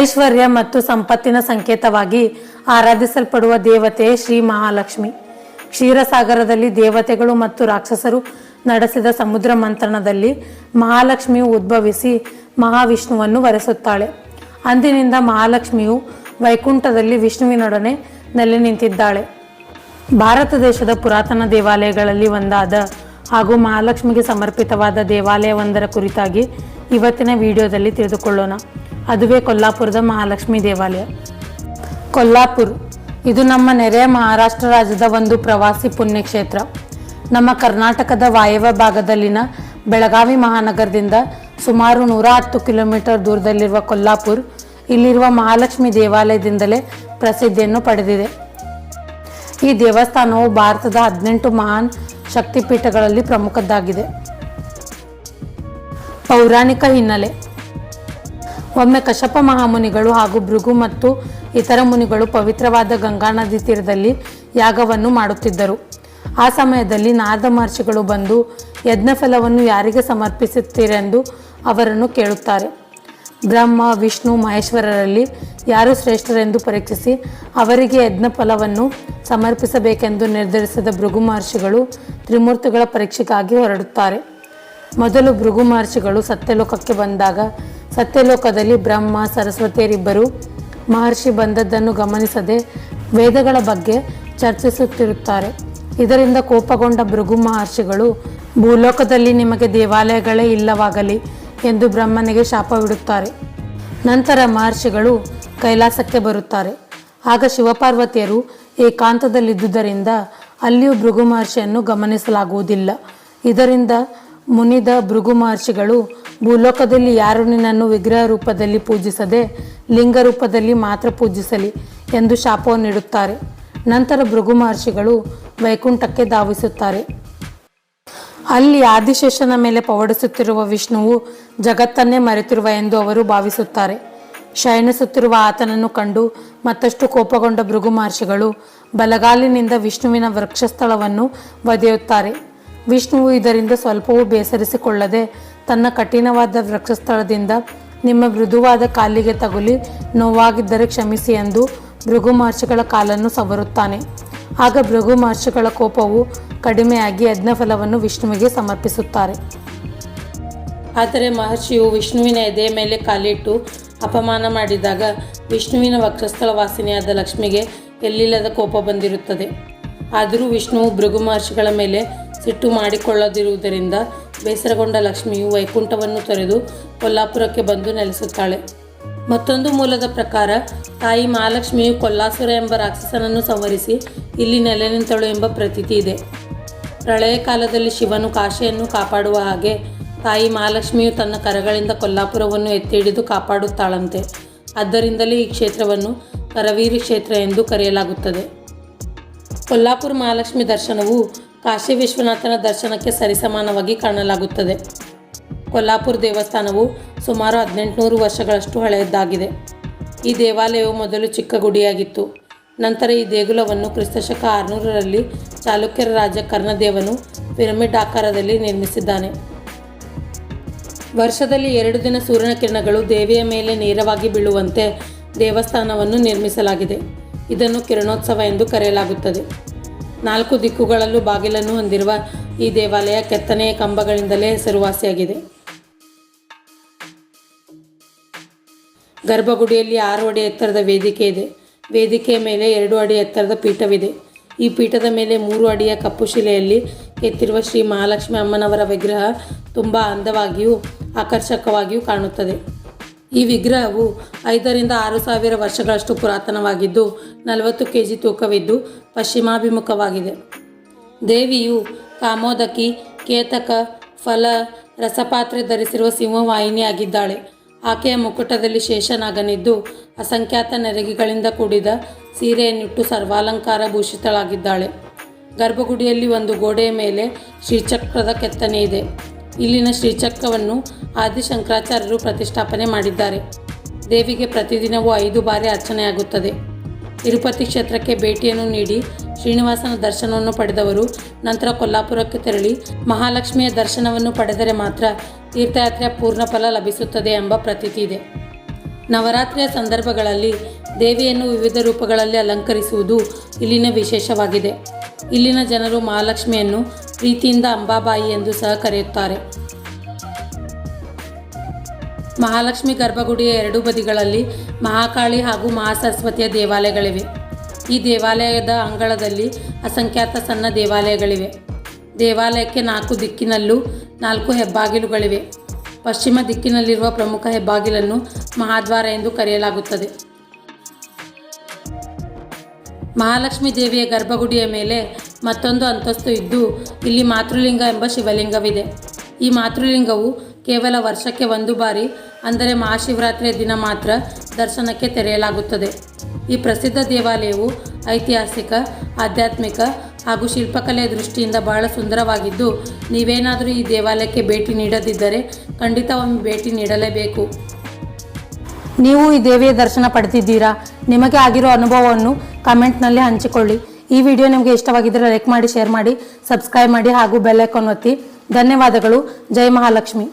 ಐಶ್ವರ್ಯ ಮತ್ತು ಸಂಪತ್ತಿನ ಸಂಕೇತವಾಗಿ ಆರಾಧಿಸಲ್ಪಡುವ ದೇವತೆ ಶ್ರೀ ಮಹಾಲಕ್ಷ್ಮಿ. ಕ್ಷೀರಸಾಗರದಲ್ಲಿ ದೇವತೆಗಳು ಮತ್ತು ರಾಕ್ಷಸರು ನಡೆಸಿದ ಸಮುದ್ರ ಮಂಥನದಲ್ಲಿ ಮಹಾಲಕ್ಷ್ಮಿಯು ಉದ್ಭವಿಸಿ ಮಹಾವಿಷ್ಣುವನ್ನು ವರೆಸುತ್ತಾಳೆ. ಅಂದಿನಿಂದ ಮಹಾಲಕ್ಷ್ಮಿಯು ವೈಕುಂಠದಲ್ಲಿ ವಿಷ್ಣುವಿನೊಡನೆ ನೆಲೆ ನಿಂತಿದ್ದಾಳೆ. ಭಾರತ ದೇಶದ ಪುರಾತನ ದೇವಾಲಯಗಳಲ್ಲಿ ಒಂದಾದ ಹಾಗೂ ಮಹಾಲಕ್ಷ್ಮಿಗೆ ಸಮರ್ಪಿತವಾದ ದೇವಾಲಯವೊಂದರ ಕುರಿತಾಗಿ ಇವತ್ತಿನ ವಿಡಿಯೋದಲ್ಲಿ ತಿಳಿದುಕೊಳ್ಳೋಣ. ಅದುವೇ ಕೊಲ್ಲಾಪುರದ ಮಹಾಲಕ್ಷ್ಮಿ ದೇವಾಲಯ. ಕೊಲ್ಲಾಪುರ, ಇದು ನಮ್ಮ ನೆರೆಯ ಮಹಾರಾಷ್ಟ್ರ ರಾಜ್ಯದ ಒಂದು ಪ್ರವಾಸಿ ಪುಣ್ಯಕ್ಷೇತ್ರ. ನಮ್ಮ ಕರ್ನಾಟಕದ ವಾಯವ್ಯ ಭಾಗದಲ್ಲಿನ ಬೆಳಗಾವಿ ಮಹಾನಗರದಿಂದ ಸುಮಾರು ನೂರ ಹತ್ತು ಕಿಲೋಮೀಟರ್ ದೂರದಲ್ಲಿರುವ ಕೊಲ್ಲಾಪುರ್, ಇಲ್ಲಿರುವ ಮಹಾಲಕ್ಷ್ಮಿ ದೇವಾಲಯದಿಂದಲೇ ಪ್ರಸಿದ್ಧಿಯನ್ನು ಪಡೆದಿದೆ. ಈ ದೇವಸ್ಥಾನವು ಭಾರತದ ಹದಿನೆಂಟು ಮಹಾನ್ ಶಕ್ತಿಪೀಠಗಳಲ್ಲಿ ಪ್ರಮುಖದ್ದಾಗಿದೆ. ಪೌರಾಣಿಕ ಹಿನ್ನೆಲೆ ಒಮ್ಮೆ ಕಶಪ ಮಹಾಮುನಿಗಳು ಹಾಗೂ ಭೃಗು ಮತ್ತು ಇತರ ಮುನಿಗಳು ಪವಿತ್ರವಾದ ಗಂಗಾ ನದಿ ತೀರದಲ್ಲಿ ಯಾಗವನ್ನು ಮಾಡುತ್ತಿದ್ದರು. ಆ ಸಮಯದಲ್ಲಿ ನಾರದ ಮಹರ್ಷಿಗಳು ಬಂದು, ಯಜ್ಞಫಲವನ್ನು ಯಾರಿಗೆ ಸಮರ್ಪಿಸುತ್ತೀರೆಂದು ಅವರನ್ನು ಕೇಳುತ್ತಾರೆ. ಬ್ರಹ್ಮ, ವಿಷ್ಣು, ಮಹೇಶ್ವರರಲ್ಲಿ ಯಾರು ಶ್ರೇಷ್ಠರೆಂದು ಪರೀಕ್ಷಿಸಿ ಅವರಿಗೆ ಯಜ್ಞ ಫಲವನ್ನು ಸಮರ್ಪಿಸಬೇಕೆಂದು ನಿರ್ಧರಿಸಿದ ಭೃಗು ಮಹರ್ಷಿಗಳು ತ್ರಿಮೂರ್ತಿಗಳ ಪರೀಕ್ಷೆಗಾಗಿ ಹೊರಡುತ್ತಾರೆ. ಮೊದಲು ಭೃಗು ಮಹರ್ಷಿಗಳು ಸತ್ಯಲೋಕಕ್ಕೆ ಬಂದಾಗ ಸತ್ಯಲೋಕದಲ್ಲಿ ಬ್ರಹ್ಮ, ಸರಸ್ವತಿಯರಿಬ್ಬರು ಮಹರ್ಷಿ ಬಂದದ್ದನ್ನು ಗಮನಿಸದೆ ವೇದಗಳ ಬಗ್ಗೆ ಚರ್ಚಿಸುತ್ತಿರುತ್ತಾರೆ. ಇದರಿಂದ ಕೋಪಗೊಂಡ ಭೃಗು ಮಹರ್ಷಿಗಳು, ಭೂಲೋಕದಲ್ಲಿ ನಿಮಗೆ ದೇವಾಲಯಗಳೇ ಇಲ್ಲವಾಗಲಿ ಎಂದು ಬ್ರಹ್ಮನಿಗೆ ಶಾಪವಿಡುತ್ತಾರೆ. ನಂತರ ಮಹರ್ಷಿಗಳು ಕೈಲಾಸಕ್ಕೆ ಬರುತ್ತಾರೆ. ಆಗ ಶಿವಪಾರ್ವತಿಯರು ಏಕಾಂತದಲ್ಲಿದ್ದುದರಿಂದ ಅಲ್ಲಿಯೂ ಭೃಗು ಮಹರ್ಷಿಯನ್ನು ಗಮನಿಸಲಾಗುವುದಿಲ್ಲ. ಇದರಿಂದ ಮುನಿದ ಭೃಗು ಮಹರ್ಷಿಗಳು, ಭೂಲೋಕದಲ್ಲಿ ಯಾರು ನಿನ್ನನ್ನು ವಿಗ್ರಹ ರೂಪದಲ್ಲಿ ಪೂಜಿಸದೆ, ಲಿಂಗ ರೂಪದಲ್ಲಿ ಮಾತ್ರ ಪೂಜಿಸಲಿ ಎಂದು ಶಾಪವನ್ನು ನೀಡುತ್ತಾರೆ. ನಂತರ ಭೃಗು ಮಹರ್ಷಿಗಳು ವೈಕುಂಠಕ್ಕೆ ಧಾವಿಸುತ್ತಾರೆ. ಅಲ್ಲಿ ಆದಿಶೇಷನ ಮೇಲೆ ಪವಡಿಸುತ್ತಿರುವ ವಿಷ್ಣುವು ಜಗತ್ತನ್ನೇ ಮರೆತಿರುವ ಎಂದು ಅವರು ಭಾವಿಸುತ್ತಾರೆ. ಶಯನಿಸುತ್ತಿರುವ ಆತನನ್ನು ಕಂಡು ಮತ್ತಷ್ಟು ಕೋಪಗೊಂಡ ಭೃಗು ಮಹರ್ಷಿಗಳು ಬಲಗಾಲಿನಿಂದ ವಿಷ್ಣುವಿನ ವೃಕ್ಷಸ್ಥಳವನ್ನು ಒದೆಯುತ್ತಾರೆ. ವಿಷ್ಣುವು ಇದರಿಂದ ಸ್ವಲ್ಪವೂ ಬೇಸರಿಸಿಕೊಳ್ಳದೆ ತನ್ನ ಕಠಿಣವಾದ ವೃಕ್ಷಸ್ಥಳದಿಂದ ನಿಮ್ಮ ಮೃದುವಾದ ಕಾಲಿಗೆ ತಗುಲಿ ನೋವಾಗಿದ್ದರೆ ಕ್ಷಮಿಸಿ ಎಂದು ಭೃಗು ಮಹರ್ಷಿಗಳ ಕಾಲನ್ನು ಸವರುತ್ತಾನೆ. ಆಗ ಭೃಗು ಮಹರ್ಷಿಗಳ ಕೋಪವು ಕಡಿಮೆಯಾಗಿ ಯಜ್ಞಫಲವನ್ನು ವಿಷ್ಣುವಿಗೆ ಸಮರ್ಪಿಸುತ್ತಾರೆ. ಆದರೆ ಮಹರ್ಷಿಯು ವಿಷ್ಣುವಿನ ಎದೆಯ ಮೇಲೆ ಕಾಲಿಟ್ಟು ಅಪಮಾನ ಮಾಡಿದಾಗ ವಿಷ್ಣುವಿನ ವಕ್ಷಸ್ಥಳ ವಾಸಿನಿಯಾದ ಲಕ್ಷ್ಮಿಗೆ ಎಲ್ಲಿಲ್ಲದ ಕೋಪ ಬಂದಿರುತ್ತದೆ. ಆದರೂ ವಿಷ್ಣುವು ಭೃಗು ಮಹರ್ಷಿಗಳ ಮೇಲೆ ಸಿಟ್ಟು ಮಾಡಿಕೊಳ್ಳದಿರುವುದರಿಂದ ಬೇಸರಗೊಂಡ ಲಕ್ಷ್ಮಿಯು ವೈಕುಂಠವನ್ನು ತೊರೆದು ಕೊಲ್ಲಾಪುರಕ್ಕೆ ಬಂದು ನೆಲೆಸುತ್ತಾಳೆ. ಮತ್ತೊಂದು ಮೂಲದ ಪ್ರಕಾರ, ತಾಯಿ ಮಹಾಲಕ್ಷ್ಮಿಯು ಕೊಲ್ಲಾಸುರ ಎಂಬ ರಾಕ್ಷಸನನ್ನು ಸಂವರಿಸಿ ಇಲ್ಲಿ ನೆಲೆ ನಿಂತಳು ಎಂಬ ಪ್ರತೀತಿ ಇದೆ. ಪ್ರಳಯ ಕಾಲದಲ್ಲಿ ಶಿವನು ಕಾಶಿಯನ್ನು ಕಾಪಾಡುವ ಹಾಗೆ ತಾಯಿ ಮಹಾಲಕ್ಷ್ಮಿಯು ತನ್ನ ಕರಗಳಿಂದ ಕೊಲ್ಲಾಪುರವನ್ನು ಎತ್ತಿ ಹಿಡಿದು ಕಾಪಾಡುತ್ತಾಳಂತೆ. ಆದ್ದರಿಂದಲೇ ಈ ಕ್ಷೇತ್ರವನ್ನು ಕರವೀರಿ ಕ್ಷೇತ್ರ ಎಂದು ಕರೆಯಲಾಗುತ್ತದೆ. ಕೊಲ್ಲಾಪುರ ಮಹಾಲಕ್ಷ್ಮಿ ದರ್ಶನವು ಕಾಶಿ ವಿಶ್ವನಾಥನ ದರ್ಶನಕ್ಕೆ ಸರಿಸಮಾನವಾಗಿ ಕಾಣಲಾಗುತ್ತದೆ. ಕೊಲ್ಲಾಪುರ ದೇವಸ್ಥಾನವು ಸುಮಾರು ಹದಿನೆಂಟುನೂರು ವರ್ಷಗಳಷ್ಟು ಹಳೆಯದ್ದಾಗಿದೆ. ಈ ದೇವಾಲಯವು ಮೊದಲು ಚಿಕ್ಕ ಗುಡಿಯಾಗಿತ್ತು. ನಂತರ ಈ ದೇಗುಲವನ್ನು ಕ್ರಿಸ್ತಶಕ ಆರುನೂರರಲ್ಲಿ ಚಾಲುಕ್ಯರ ರಾಜ ಕರ್ಣದೇವನು ಪಿರಮಿಡ್ ಆಕಾರದಲ್ಲಿ ನಿರ್ಮಿಸಿದ್ದಾನೆ. ವರ್ಷದಲ್ಲಿ ಎರಡು ದಿನ ಸೂರ್ಯನ ಕಿರಣಗಳು ದೇವಿಯ ಮೇಲೆ ನೇರವಾಗಿ ಬೀಳುವಂತೆ ದೇವಸ್ಥಾನವನ್ನು ನಿರ್ಮಿಸಲಾಗಿದೆ. ಇದನ್ನು ಕಿರಣೋತ್ಸವ ಎಂದು ಕರೆಯಲಾಗುತ್ತದೆ. ನಾಲ್ಕು ದಿಕ್ಕುಗಳಲ್ಲೂ ಬಾಗಿಲನ್ನು ಹೊಂದಿರುವ ಈ ದೇವಾಲಯ ಕೆತ್ತನೆಯ ಕಂಬಗಳಿಂದಲೇ ಹೆಸರುವಾಸಿಯಾಗಿದೆ ಗರ್ಭಗುಡಿಯಲ್ಲಿ ಆರು ಅಡಿ ಎತ್ತರದ ವೇದಿಕೆ ಇದೆ. ವೇದಿಕೆಯ ಮೇಲೆ ಎರಡು ಅಡಿ ಎತ್ತರದ ಪೀಠವಿದೆ. ಈ ಪೀಠದ ಮೇಲೆ ಮೂರು ಅಡಿಯ ಕಪ್ಪು ಶಿಲೆಯಲ್ಲಿ ಕೆತ್ತಿರುವ ಶ್ರೀ ಮಹಾಲಕ್ಷ್ಮಿ ಅಮ್ಮನವರ ವಿಗ್ರಹ ತುಂಬ ಅಂದವಾಗಿಯೂ ಆಕರ್ಷಕವಾಗಿಯೂ ಕಾಣುತ್ತದೆ. ಈ ವಿಗ್ರಹವು ಐದರಿಂದ ಆರು ಸಾವಿರ ವರ್ಷಗಳಷ್ಟು ಪುರಾತನವಾಗಿದ್ದು, ನಲವತ್ತು ಕೆ ಜಿ ತೂಕವಿದ್ದು ಪಶ್ಚಿಮಾಭಿಮುಖವಾಗಿದೆ. ದೇವಿಯು ಕಾಮೋದಕಿ, ಕೇತಕ, ಫಲ, ರಸಪಾತ್ರೆ ಧರಿಸಿರುವ ಸಿಂಹವಾಹಿನಿಯಾಗಿದ್ದಾಳೆ. ಆಕೆಯ ಮುಕುಟದಲ್ಲಿ ಶೇಷನಾಗನಿದ್ದು, ಅಸಂಖ್ಯಾತ ನೆರಗಿಗಳಿಂದ ಕೂಡಿದ ಸೀರೆಯನ್ನಿಟ್ಟು ಸರ್ವಾಲಂಕಾರ ಭೂಷಿತಳಾಗಿದ್ದಾಳೆ. ಗರ್ಭಗುಡಿಯಲ್ಲಿ ಒಂದು ಗೋಡೆಯ ಮೇಲೆ ಶ್ರೀಚಕ್ರದ ಕೆತ್ತನೆ ಇದೆ. ಇಲ್ಲಿನ ಶ್ರೀಚಕ್ರವನ್ನು ಆದಿಶಂಕರಾಚಾರ್ಯರು ಪ್ರತಿಷ್ಠಾಪನೆ ಮಾಡಿದ್ದಾರೆ. ದೇವಿಗೆ ಪ್ರತಿದಿನವೂ ಐದು ಬಾರಿ ಅರ್ಚನೆಯಾಗುತ್ತದೆ. ತಿರುಪತಿ ಕ್ಷೇತ್ರಕ್ಕೆ ಭೇಟಿಯನ್ನು ನೀಡಿ ಶ್ರೀನಿವಾಸನ ದರ್ಶನವನ್ನು ಪಡೆದವರು ನಂತರ ಕೊಲ್ಲಾಪುರಕ್ಕೆ ತೆರಳಿ ಮಹಾಲಕ್ಷ್ಮಿಯ ದರ್ಶನವನ್ನು ಪಡೆದರೆ ಮಾತ್ರ ತೀರ್ಥಯಾತ್ರೆಯ ಪೂರ್ಣ ಫಲ ಲಭಿಸುತ್ತದೆ ಎಂಬ ಪ್ರತೀತಿ ಇದೆ. ನವರಾತ್ರಿಯ ಸಂದರ್ಭಗಳಲ್ಲಿ ದೇವಿಯನ್ನು ವಿವಿಧ ರೂಪಗಳಲ್ಲಿ ಅಲಂಕರಿಸುವುದು ಇಲ್ಲಿನ ವಿಶೇಷವಾಗಿದೆ. ಇಲ್ಲಿನ ಜನರು ಮಹಾಲಕ್ಷ್ಮಿಯನ್ನು ಪ್ರೀತಿಯಿಂದ ಅಂಬಾಬಾಯಿ ಎಂದು ಸಹ ಕರೆಯುತ್ತಾರೆ. ಮಹಾಲಕ್ಷ್ಮಿ ಗರ್ಭಗುಡಿಯ ಎರಡೂ ಬದಿಗಳಲ್ಲಿ ಮಹಾಕಾಳಿ ಹಾಗೂ ಮಹಾಸರಸ್ವತಿಯ ದೇವಾಲಯಗಳಿವೆ. ಈ ದೇವಾಲಯದ ಅಂಗಳದಲ್ಲಿ ಅಸಂಖ್ಯಾತ ಸಣ್ಣ ದೇವಾಲಯಗಳಿವೆ. ದೇವಾಲಯಕ್ಕೆ ನಾಲ್ಕು ದಿಕ್ಕಿನಲ್ಲೂ ನಾಲ್ಕು ಹೆಬ್ಬಾಗಿಲುಗಳಿವೆ. ಪಶ್ಚಿಮ ದಿಕ್ಕಿನಲ್ಲಿರುವ ಪ್ರಮುಖ ಹೆಬ್ಬಾಗಿಲನ್ನು ಮಹಾದ್ವಾರ ಎಂದು ಕರೆಯಲಾಗುತ್ತದೆ. ಮಹಾಲಕ್ಷ್ಮಿ ದೇವಿಯ ಗರ್ಭಗುಡಿಯ ಮೇಲೆ ಮತ್ತೊಂದು ಅಂತಸ್ತು ಇದ್ದು ಇಲ್ಲಿ ಮಾತೃಲಿಂಗ ಎಂಬ ಶಿವಲಿಂಗವಿದೆ. ಈ ಮಾತೃಲಿಂಗವು ಕೇವಲ ವರ್ಷಕ್ಕೆ ಒಂದು ಬಾರಿ, ಅಂದರೆ ಮಹಾಶಿವರಾತ್ರಿಯ ದಿನ ಮಾತ್ರ ದರ್ಶನಕ್ಕೆ ತೆರೆಯಲಾಗುತ್ತದೆ. ಈ ಪ್ರಸಿದ್ಧ ದೇವಾಲಯವು ಐತಿಹಾಸಿಕ, ಆಧ್ಯಾತ್ಮಿಕ ಹಾಗೂ ಶಿಲ್ಪಕಲೆಯ ದೃಷ್ಟಿಯಿಂದ ಬಹಳ ಸುಂದರವಾಗಿದ್ದು, ನೀವೇನಾದರೂ ಈ ದೇವಾಲಯಕ್ಕೆ ಭೇಟಿ ನೀಡದಿದ್ದರೆ ಖಂಡಿತ ಒಮ್ಮೆ ಭೇಟಿ ನೀಡಲೇಬೇಕು. ನೀವು ಈ ದೇವಿಯ ದರ್ಶನ ಪಡೆದಿದ್ದೀರಾ? ನಿಮಗೆ ಆಗಿರೋ ಅನುಭವವನ್ನು ಕಮೆಂಟ್ನಲ್ಲಿ ಹಂಚಿಕೊಳ್ಳಿ. ಈ ವಿಡಿಯೋ ನಿಮಗೆ ಇಷ್ಟವಾಗಿದ್ದರೆ ಲೈಕ್ ಮಾಡಿ ಶೇರ್ ಮಾಡಿ ಸಬ್ಸ್ಕ್ರೈಬ್ ಮಾಡಿ ಹಾಗೂ ಬೆಲ್ ಐಕಾನ್ ಒತ್ತಿ. ಧನ್ಯವಾದಗಳು. ಜೈ ಮಹಾಲಕ್ಷ್ಮಿ.